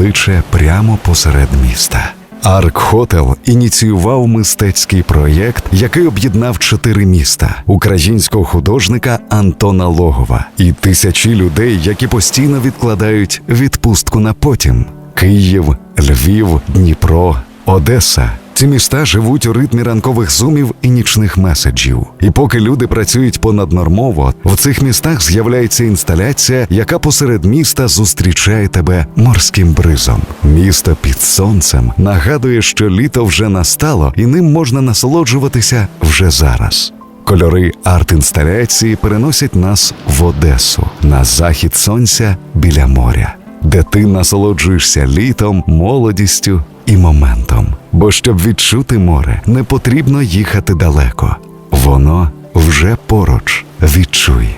кличе прямо посеред міста. Арк Хотел ініціював мистецький проєкт, який об'єднав чотири міста українського художника Антона Логова і тисячі людей, які постійно відкладають відпустку на потім: Київ, Львів, Дніпро, Одеса. Ці міста живуть у ритмі ранкових зумів і нічних меседжів. І поки люди працюють понаднормово, в цих містах з'являється інсталяція, яка посеред міста зустрічає тебе морським бризом. Місто під сонцем нагадує, що літо вже настало, і ним можна насолоджуватися вже зараз. Кольори арт-інсталяції переносять нас в Одесу на захід сонця біля моря, де ти насолоджуєшся літом, молодістю і моментом. Бо щоб відчути море, не потрібно їхати далеко. Воно вже поруч. Відчуй.